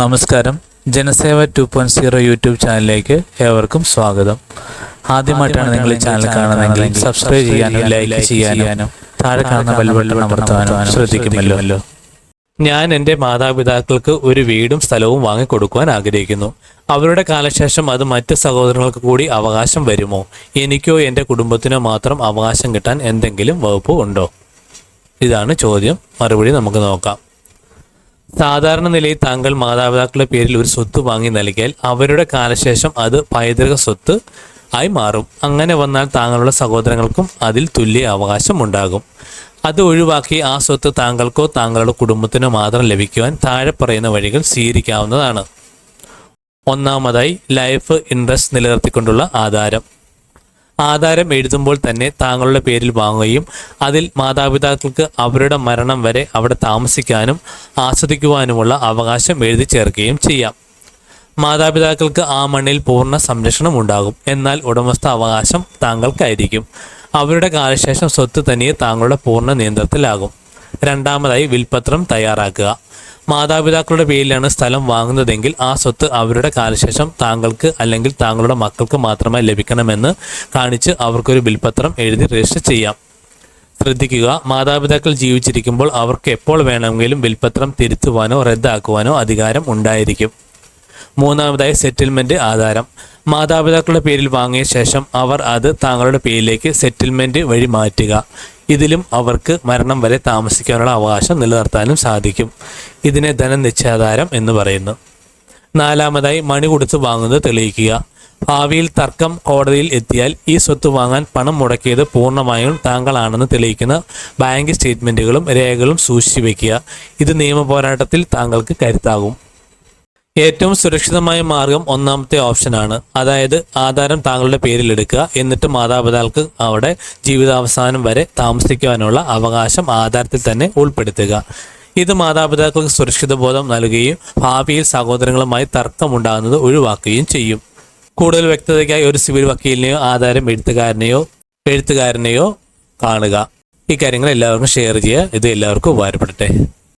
നമസ്കാരം. Janaseva two point zero YouTube ചാനലിലേക്ക് ഏവർക്കും സ്വാഗതം. ആദ്യമായിട്ടാണ് നിങ്ങൾ ഈ ചാനൽ കാണുന്നതെങ്കിൽ സബ്സ്ക്രൈബ് ചെയ്യാനും ലൈക്ക് ചെയ്യാനും താഴെ കാണുന്ന ബെൽബട്ടൺ അമർത്താനും ശ്രദ്ധിക്കുമല്ലോ. ഞാൻ എന്റെ മാതാപിതാക്കൾക്ക് ഒരു വീടും സ്ഥലവും വാങ്ങിക്കൊടുക്കുവാൻ ആഗ്രഹിക്കുന്നു. അവരുടെ കാലശേഷം അത് മറ്റ് സഹോദരങ്ങൾക്ക് കൂടി അവകാശം വരുമോ? എനിക്കോ എന്റെ കുടുംബത്തിനോ മാത്രം അവകാശം കിട്ടാൻ എന്തെങ്കിലും വകുപ്പ് ഉണ്ടോ? ഇതാണ് ചോദ്യം. മറുപടി നമുക്ക് നോക്കാം. സാധാരണ നിലയിൽ താങ്കൾ മാതാപിതാക്കളുടെ പേരിൽ ഒരു സ്വത്ത് വാങ്ങി നൽകിയാൽ അവരുടെ കാലശേഷം അത് പൈതൃക സ്വത്ത് ആയി മാറും. അങ്ങനെ വന്നാൽ താങ്കളുടെ സഹോദരങ്ങൾക്കും അതിൽ തുല്യ അവകാശം ഉണ്ടാകും അത് ഒഴിവാക്കി ആ സ്വത്ത് താങ്കൾക്കോ താങ്കളുടെ കുടുംബത്തിനോ മാത്രം ലഭിക്കുവാൻ താഴെ പറയുന്ന വഴികൾ സ്വീകരിക്കാവുന്നതാണ്. ഒന്നാമതായി ലൈഫ് ഇൻട്രസ്റ്റ് നിലനിർത്തിക്കൊണ്ടുള്ള ആധാരം. ആധാരം എഴുതുമ്പോൾ തന്നെ താങ്കളുടെ പേരിൽ വാങ്ങുകയും അതിൽ മാതാപിതാക്കൾക്ക് അവരുടെ മരണം വരെ അവിടെ താമസിക്കാനും ആസ്വദിക്കുവാനുമുള്ള അവകാശം എഴുതി ചേർക്കുകയും ചെയ്യാം. മാതാപിതാക്കൾക്ക് ആ മണ്ണിൽ പൂർണ സംരക്ഷണം ഉണ്ടാകും. എന്നാൽ ഉടമസ്ഥ അവകാശം താങ്കൾക്കായിരിക്കും. അവരുടെ കാലശേഷം സ്വത്ത് തനിയെ താങ്കളുടെ പൂർണ നിയന്ത്രണത്തിലാകും. രണ്ടാമതായി വിൽപത്രം തയ്യാറാക്കുക. മാതാപിതാക്കളുടെ പേരിലാണ് സ്ഥലം വാങ്ങുന്നതെങ്കിൽ ആ സ്വത്ത് അവരുടെ കാലശേഷം താങ്കൾക്ക് അല്ലെങ്കിൽ താങ്കളുടെ മക്കൾക്ക് മാത്രമായി ലഭിക്കണമെന്ന് കാണിച്ച് അവർക്കൊരു ബിൽപത്രം എഴുതി രജിസ്റ്റർ ചെയ്യാം. ശ്രദ്ധിക്കുക മാതാപിതാക്കൾ ജീവിച്ചിരിക്കുമ്പോൾ അവർക്ക് എപ്പോൾ വേണമെങ്കിലും ബിൽപത്രം തിരുത്തുവാനോ റദ്ദാക്കുവാനോ അധികാരം ഉണ്ടായിരിക്കും. മൂന്നാമതായി സെറ്റിൽമെന്റ് ആധാരം. മാതാപിതാക്കളുടെ പേരിൽ വാങ്ങിയ ശേഷം അവർ അത് താങ്കളുടെ പേരിലേക്ക് സെറ്റിൽമെന്റ് വഴി മാറ്റുക. ഇതിലും അവർക്ക് മരണം വരെ താമസിക്കാനുള്ള അവകാശം നിലനിർത്താനും സാധിക്കും. ഇതിനെ ധനനിശ്ചയാധാരം എന്ന് പറയുന്നു. നാലാമതായി മണി കൊടുത്ത് വാങ്ങുന്നത് തെളിയിക്കുക. ഭാവിയിൽ തർക്കം കോടതിയിൽ എത്തിയാൽ ഈ സ്വത്ത് വാങ്ങാൻ പണം മുടക്കിയത് പൂർണമായും താങ്കളാണെന്ന് തെളിയിക്കുന്ന ബാങ്ക് സ്റ്റേറ്റ്മെന്റുകളും രേഖകളും സൂക്ഷിച്ചു വയ്ക്കുക ഇത് നിയമ പോരാട്ടത്തിൽ താങ്കൾക്ക് കരുത്താകും. ഏറ്റവും സുരക്ഷിതമായ മാർഗം ഒന്നാമത്തെ ഓപ്ഷനാണ് അതായത് ആധാരം താങ്കളുടെ പേരിലെടുക്കുക എന്നിട്ട് മാതാപിതാക്കൾക്ക് അവിടെ ജീവിതാവസാനം വരെ താമസിക്കുവാനുള്ള അവകാശം ആധാരത്തിൽ തന്നെ ഉൾപ്പെടുത്തുക. ഇത് മാതാപിതാക്കൾക്ക് സുരക്ഷിത ബോധം നൽകുകയും ഭാവിയിൽ സഹോദരങ്ങളുമായി തർക്കമുണ്ടാകുന്നത് ഒഴിവാക്കുകയും ചെയ്യും. കൂടുതൽ വ്യക്തതയ്ക്കായി ഒരു സിവിൽ വക്കീലിനെയോ ആധാരം എഴുത്തുകാരനെയോ എഴുത്തുകാരനെയോ കാണുക. ഈ എല്ലാവർക്കും ഷെയർ ചെയ്യുക. ഇത് എല്ലാവർക്കും ഉപകാരപ്പെടട്ടെ.